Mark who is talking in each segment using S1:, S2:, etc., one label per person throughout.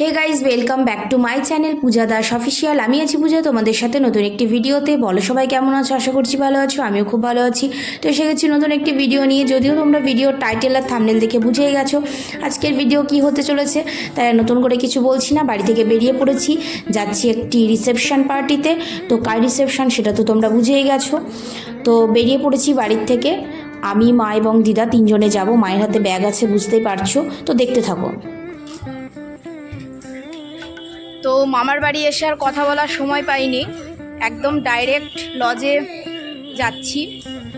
S1: Hey guys welcome back to my channel Puja Das official আমি আছি পূজা, তোমাদের সাথে নতুন একটি ভিডিওতে। বলো সবাই কেমন আছো? আশা করছি ভালো আছো, আমিও খুব ভালো আছি। তো এসে গেছি নতুন একটি ভিডিও নিয়ে। যদিও তোমরা ভিডিওর টাইটেল আর থামনেল দেখে বুঝেই গেছো আজকের ভিডিও কি হতে চলেছে, তাই নতুন করে কিছু বলছি না। বাড়ি থেকে বেরিয়ে পড়েছি, যাচ্ছি একটি রিসেপশন পার্টিতে তো। কার রিসেপশন সেটা তো তোমরা বুঝেই গেছো। তো বেরিয়ে পড়েছি বাড়ির থেকে। আমি, মা এবং দিদা তিনজনে যাব। মায়ের হাতে ব্যাগ আছে, বুঝতেই পারছ। তো দেখতে থাকো। তো মামার বাড়ি এসে আর কথা বলার সময় পাইনি। একদম ডাইরেক্ট লজে যাচ্ছি।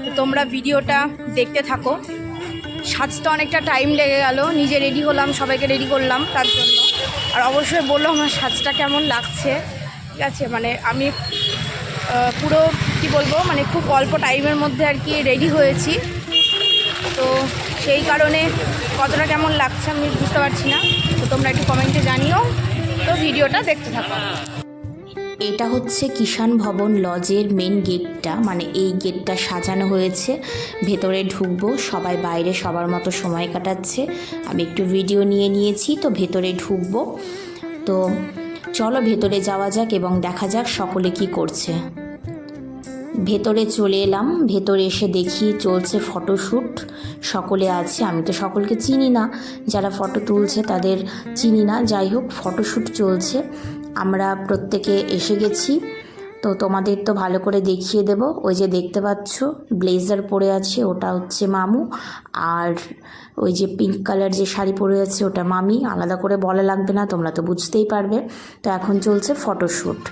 S1: তো তোমরা ভিডিওটা দেখতে থাকো। সাজটা অনেকটা টাইম লেগে গেল। নিজে রেডি হলাম, সবাইকে রেডি করলাম তার জন্য। আর অবশ্যই বলল আমার সাজটা কেমন লাগছে। ঠিক আছে মানে আমি পুরো কি বলব মানে খুব অল্প টাইমের মধ্যে আর কি রেডি হয়েছি। তো সেই কারণে কতটা কেমন লাগছে আমি বুঝতে পারছি না। তো তোমরা একটু কমেন্টে জানিও। ভিডিওটা দেখতে থাকো। এটা হচ্ছে কিষাণ ভবন লজের মেন গেটটা মানে এই গেটটা সাজানো হয়েছে। ভেতরে ঢুকবো, সবাই বাইরে সবার মতো সময় কাটাচ্ছে। আমি একটু ভিডিও নিয়ে নিয়েছি, তো ভেতরে ঢুকবো। তো চলো ভেতরে যাওয়া যাক এবং দেখা যাক সকলে কি করছে। ভেতরে চলে এলাম, ভেতরে এসে দেখি চলছে ফটোশ্যুট সকলে আছে, আমি তো সকলকে চিনি না। যারা ফটো তুলছে তাদের চিনি না। যাই হোক ফটোশ্যুট চলছে। আমরা প্রত্যেকে এসে গেছি। তো তোমাদের তো ভালো করে দেখিয়ে দেব। ওই যে দেখতে পাচ্ছ ব্লেজার পরে আছে, ওটা হচ্ছে মামু। আর ওই যে পিঙ্ক কালার যে শাড়ি পরে আছে, ওটা মামি। আলাদা করে বলা লাগবে না, তোমরা তো বুঝতেই পারবে। তো এখন চলছে ফটোশ্যুট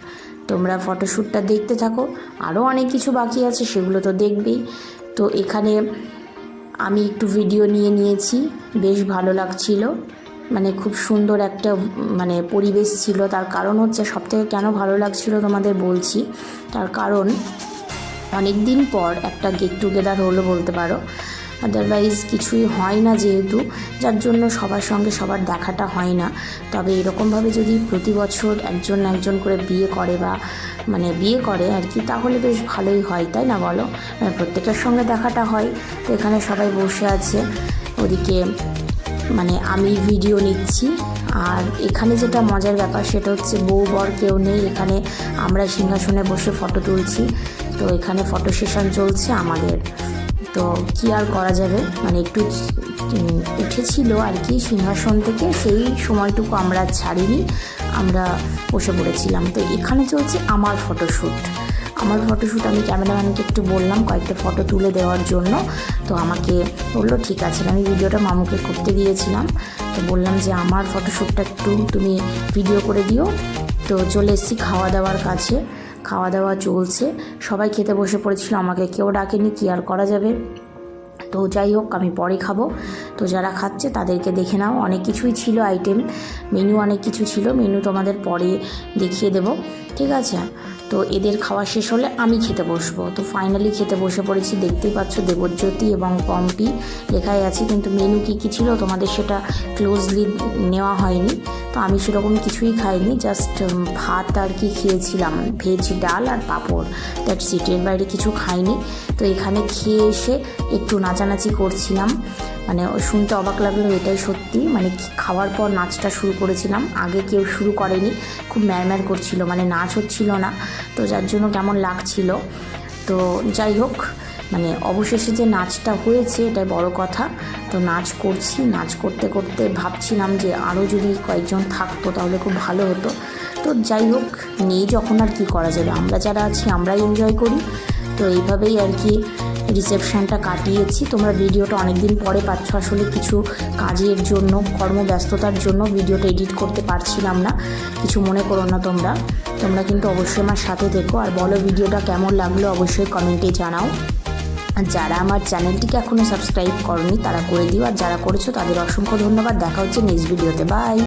S1: তোমরা ফটোশ্যুটটা দেখতে থাকো। আরও অনেক কিছু বাকি আছে, সেগুলো তো দেখবেই। তো এখানে আমি একটু ভিডিও নিয়ে নিয়েছি। বেশ ভালো লাগছিল। মানে খুব সুন্দর একটা মানে পরিবেশ ছিল। তার কারণ হচ্ছে সবথেকে কেন ভালো লাগছিল তোমাদের বলছি। তার কারণ অনেক দিন পর একটা গেট টুগেদার হলো বলতে পারো। আদারওয়াইজ কিছুই হয় না যেহেতু, যার জন্য সবার সঙ্গে সবার দেখাটা হয় না। তবে এরকমভাবে যদি প্রতি বছর একজন একজন করে বিয়ে করে বা মানে বিয়ে করে আর কি, তাহলে বেশ ভালোই হয়, তাই না বলো? মানে প্রত্যেকের সঙ্গে দেখাটা হয়। তো এখানে সবাই বসে আছে। ওদিকে মানে আমি ভিডিও নিচ্ছি। আর এখানে যেটা মজার ব্যাপার সেটা হচ্ছে বউ বর কেউ নেই। এখানে আমরা সিংহাসনে বসে ফটো তুলছি। তো এখানে ফটো সেশন চলছে আমাদের। তো কি আর করা যাবে? মানে একটু উঠেছিল আর কি সিংহাসন থেকে, সেই সময়টুকু আমরা ছাড়িনি। আমরা বসে পড়েছিলাম। তো এখানে চলছে আমার ফটোশ্যুট আমার ফটোশ্যুট আমি ক্যামেরাম্যানকে একটু বললাম কয়েকটা ফটো তুলে দেওয়ার জন্য। তো আমাকে বলল, ঠিক আছে। আমি ভিডিওটা মামুকে করতে দিয়েছিলাম। তো বললাম যে, আমার ফটোশ্যুটটা একটু তুমি ভিডিও করে দিও। তো চলে এসেছি খাওয়া দাওয়ার কাছে। খাওয়া দাওয়া চলছে। সবাই খেতে বসে পড়েছিল, আমাকে কেউ ডাকেনি, কি আর করা যাবে? তো যাই হোক, আমি পরে খাব। তো যারা খাচ্ছে তাদেরকে দেখে নাও। অনেক কিছুই ছিল আইটেম মেনু অনেক কিছু ছিল। মেনু তোমাদের পরে দেখিয়ে দেব। ঠিক আছে? তো এদের খাওয়া শেষ হলে আমি খেতে বসবো। তো ফাইনালি খেতে বসে পড়েছি। দেখতেই পাচ্ছ দেবজ্যোতি এবং পম্পি লেখাই আছে। কিন্তু মেনু কী কী ছিল তোমাদের সেটা ক্লোজলি নেওয়া হয়নি। তো আমি সেরকম কিছুই খাইনি। জাস্ট ভাত আর কি খেয়েছিলাম। ভেজ ডাল আর পাঁপড়। দ্যাট সিটের বাইরে কিছু খাইনি। তো এখানে খেয়ে এসে একটু নাচানাচি করছিলাম। মানে শুনতে অবাক লাগল এটাই সত্যি। মানে খাওয়ার পর নাচটা শুরু করেছিলাম। আগে কেউ শুরু করেনি, খুব ম্যারম্যার করছিল মানে নাচ হচ্ছিল না। তো যার জন্য কেমন লাগছিল। তো যাই হোক মানে অবশেষে যে নাচটা হয়েছে, এটাই বড় কথা। তো নাচ করছি, নাচ করতে করতে ভাবছিলাম যে আরও যদি কয়েকজন থাকতো তাহলে খুব ভালো হতো। তো যাই হোক, নেই যখন আর কি করা যাবে। আমরা যারা আছি, আমরাই এনজয় করি। তো এইভাবেই আর কি রিসেপশনটা কাটিয়েছি। তোমরা ভিডিওটা অনেক দিন পরে পাচ্ছ। আসলে কিছু কাজের জন্য, কর্মব্যস্ততার জন্য ভিডিওটা এডিট করতে পারছিলাম না। কিছু মনে করো না তোমরা। তোমরা কিন্তু অবশ্যই আমার সাথে থেকো। আর বলো ভিডিওটা কেমন লাগল অবশ্যই কমেন্টে জানাও। আর যারা আমার চ্যানেলটিকে এখনও সাবস্ক্রাইব করনি, তারা করে দিও। আর যারা করেছ তাদের অসংখ্য ধন্যবাদ। দেখা হচ্ছে নেক্সট ভিডিওতে বাই